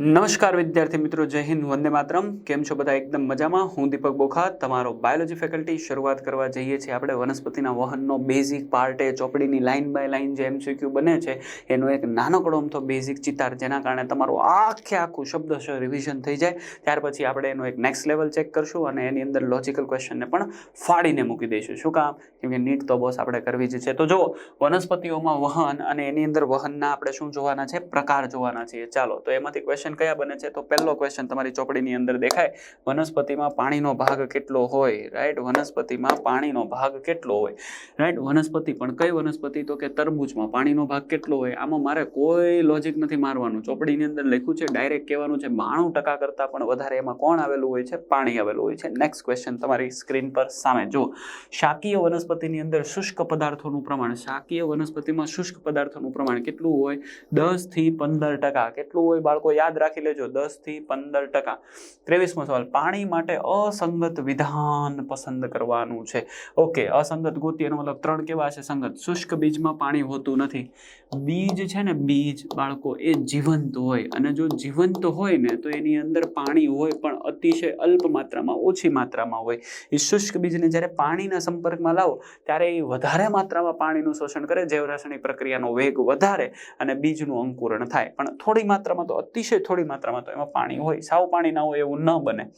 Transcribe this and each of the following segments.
નમસ્કાર વિદ્યાર્થી મિત્રો, જય હિન્દ, વંદે માતરમ. કેમ છો બધા? એકદમ મજામાં. હું દીપક બોખા. તમારો બાયોલોજી ફેકલ્ટી શરૂઆત કરવા જઈએ છીએ આપણે વનસ્પતિના વહનનો બેઝિક પાર્ટ એ, ચોપડીની લાઇન બાય લાઇન જે એમસીક્યુ બને છે, એનો એક નાનકડો અમથો બેઝિક ચિતાર જેના કારણે તમારું આખે આખું શબ્દશ રિવિઝન થઈ જાય. ત્યાર પછી આપણે એનો એક નેક્સ્ટ લેવલ ચેક કરશું અને એની અંદર લોજિકલ ક્વેશ્ચનને પણ ફાડીને મૂકી દઈશું. શું કામ? કેમ કે નીટ તો બોસ આપણે કરવી જ છે. તો જુઓ, વનસ્પતિઓમાં વહન અને એની અંદર વહનના આપણે શું જોવાના છે? પ્રકાર જોવાના છીએ. ચાલો, તો એમાંથી ક્વેશ્ચન કયા બને છે? તો પહેલો ક્વેશ્ચન તમારી ચોપડીની અંદર દેખાય. વનસ્પતિમાં પાણીનો ભાગ કેટલો હોય? રાઈટ વનસ્પતિમાં પાણીનો ભાગ કેટલો હોય? રાઈટ વનસ્પતિ પણ કઈ વનસ્પતિ? તો કે તરબૂચમાં પાણીનો ભાગ કેટલો હોય? આમાં મારે કોઈ લોજિક નથી મારવાનું. ચોપડીની અંદર લખ્યું છે ડાયરેક્ટ કહેવાનું છે, બાણું ટકા કરતાં પણ વધારે એમાં કોણ આવેલું હોય છે? પાણી આવેલું હોય છે. નેક્સ્ટ ક્વેશ્ચન તમારી સ્ક્રીન પર સામે. જો શાકીય વનસ્પતિની અંદર શુષ્ક પદાર્થોનું પ્રમાણ. શાકીય વનસ્પતિમાં શુષ્ક પદાર્થોનું પ્રમાણ કેટલું હોય? દસથી પંદર ટકા. કેટલું હોય બાળકો? યાદ રાખી લેજો દસથી પંદર ટકા. ત્રેવીસમો સવાલ, પાણી માટે અસંગત વિધાન પસંદ કરવાનું છે. ઓકે, અસંગત ગોતી એનો મતલબ ત્રણ કેવા છે સંગત. શુષ્ક બીજમાં પાણી હોતું નથી. બીજ છે ને, બીજ બાળકો એ જીવંત હોય. અને જો જીવંત હોય ને, તો એની અંદર પાણી હોય પણ અતિશય અલ્પ માત્રામાં, ઓછી માત્રામાં હોય. એ શુષ્ક બીજને જ્યારે પાણીના સંપર્કમાં લાવો, ત્યારે એ વધારે માત્રામાં પાણીનું શોષણ કરે, જૈવરાસાયણિક પ્રક્રિયાનો વેગ વધારે અને બીજનું અંકુરણ થાય. પણ થોડી માત્રામાં તો, અતિશય થોડી માત્રામાં તો એમાં પાણી હોય. સાવ પાણી ના હોય એવું ન બને.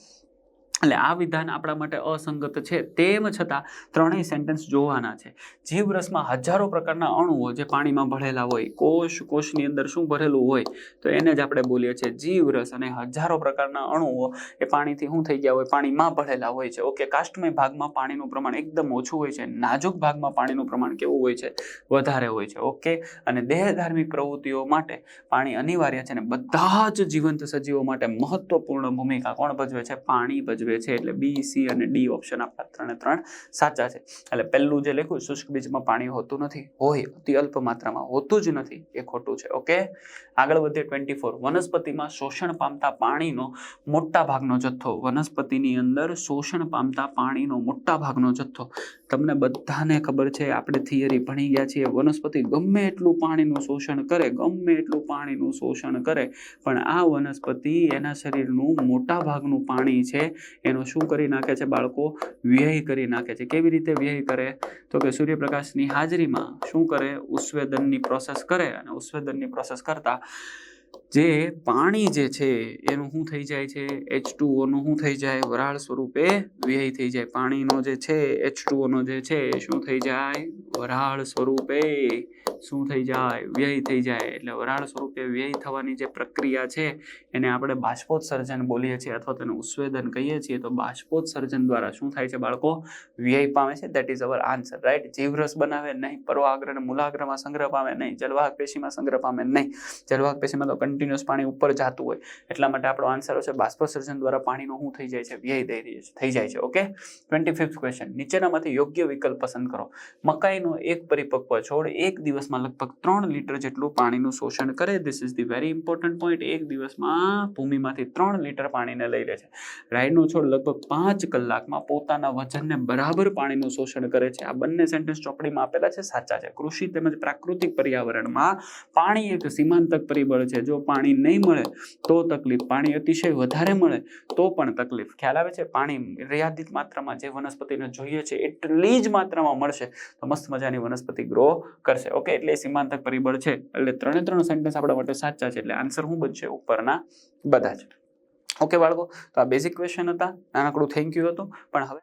એટલે આ વિધાન આપણા માટે અસંગત છે. તેમ છતાં ત્રણેય સેન્ટેન્સ જોવાના છે. જીવરસમાં હજારો પ્રકારના અણુઓ જે પાણીમાં ભળેલા હોય, કોષ કોષની અંદર શું ભરેલું હોય, તો એને જ આપણે બોલીએ છીએ જીવરસ અને હજારો પ્રકારના અણુઓ એ પાણીથી શું થઈ ગયા હોય, પાણીમાં ભળેલા હોય છે. ઓકે, કાષ્ટમય ભાગમાં પાણીનું પ્રમાણ એકદમ ઓછું હોય છે. નાજુક ભાગમાં પાણીનું પ્રમાણ કેવું હોય છે? વધારે હોય છે. ઓકે, અને દેહ ધાર્મિક પ્રવૃત્તિઓ માટે પાણી અનિવાર્ય છે. અને બધા જ જીવંત સજીવો માટે મહત્વપૂર્ણ ભૂમિકા કોણ ભજવે છે? પાણી ભજવે છે એટલે બી સી અને ડી ઓપ્શન આપણા ત્રણે ત્રણ સાચા છે. એટલે પહેલું જે લખ્યું શુષ્ક બીજમાં પાણી હોતું નથી. હોય, અતિ અલ્પ માત્રામાં હોતું જ નથી. એ ખોટું છે. ઓકે આગળ વધીએ ટ્વેન્ટી વનસ્પતિમાં શોષણ પામતા પાણીનો મોટા ભાગનો જથ્થો. વનસ્પતિની અંદર શોષણ પામતા પાણીનો મોટા ભાગનો જથ્થો. તમને બધાને ખબર છે, આપણે થિયરી ભણી ગયા છીએ. વનસ્પતિ ગમે એટલું પાણીનું શોષણ કરે, ગમે એટલું પાણીનું શોષણ કરે, પણ આ વનસ્પતિ એના શરીરનું મોટા ભાગનું પાણી છે. એનો શું કરી નાખે છે બાળકો? વ્યય કરી નાખે છે. કેવી રીતે વ્યય કરે? તો કે સૂર્યપ્રકાશની હાજરીમાં શું કરે? ઉસ્વેદનની પ્રોસેસ કરે અને ઉસ્વેદનની પ્રોસેસ કરતા જે પાણી જે છે એનું શું થઈ જાય છે? એચ ટુઓનું શું થઈ જાય? વરાળ સ્વરૂપે વ્યય થઈ જાય. પાણીનો જે છે એચ ટુઓનો જે છે શું થઈ જાય? વરાળ સ્વરૂપે શું થઈ જાય, વ્યય થઈ જાય, એટલે વરાળ સ્વરૂપે વ્યય થવાની જે પ્રક્રિયા છે, એને આપણે બાષ્પોત્સર્જન બોલીએ છીએ અથવા તેને ઉસ્વેદન કહીએ છીએ, તો બાષ્પોત્સર્જન દ્વારા શું થાય છે બાળકો? વ્યય પામે છે. That is our answer right જીવરસ બનાવે નહીં પર્વાગ્ર અને મૂલાગ્રમાં સંગ્રહ પામે નહીં જલવાહક પેશીમાં સંગ્રહ પામે નહીં. જલવાહક પેશીમાં તો કન્ટિન્યુઅસ પાણી ઉપર જતું હોય. એટલા માટે આપણો આન્સર છે બાષ્પોત્સર્જન દ્વારા પાણીનો શું થઈ જાય છે? વ્યય થઈ જાય છે ઓકે ટ્વેન્ટી ફિફ્થ ક્વેશ્ચન નીચેનામાંથી યોગ્ય વિકલ્પ પસંદ કરો. મકાઈનો એક પરિપક્વ છોડ એક દિવસમાં લગભગ ત્રણ લીટર જેટલું પાણીનું શોષણ કરે. This is the very important point એક દિવસમાં ભૂમિમાંથી ત્રણ લીટર પાણીને લઈ લે છે. રાઈનો છોડ લગભગ પાંચ કલાકમાં પોતાના વજનને બરાબર પાણીનું શોષણ કરે છે. આ બંને સેન્ટેન્સ ચોપડીમાં આપેલા છે. સાચા છે. કૃષિ તેમજ પ્રાકૃતિક પર્યાવરણમાં પાણી એક સીમાંતક પરિબળ છે. જો પાણી નહીં મળે તો તકલીફ. પાણી અતિશય વધારે મળે તો પણ તકલીફ. ખ્યાલ આવે છે? પાણી મર્યાદિત માત્રામાં જે વનસ્પતિને જોઈએ છે, એટલી જ માત્રામાં મળશે તો મસ્ત મજાની વનસ્પતિ ગ્રો કરશે. ઓકે એટલે સીમાંતક પરિબળ છે. એટલે ત્રણે ત્રણ સેન્ટેન્સ આપણા માટે સાચા છે. એટલે આન્સર શું બનશે? ઉપરના બધા જ. ઓકે બાળકો? તો આ બેઝિક ક્વેશ્ચન હતા. નાનકડું થેન્ક યુ હતું. પણ હવે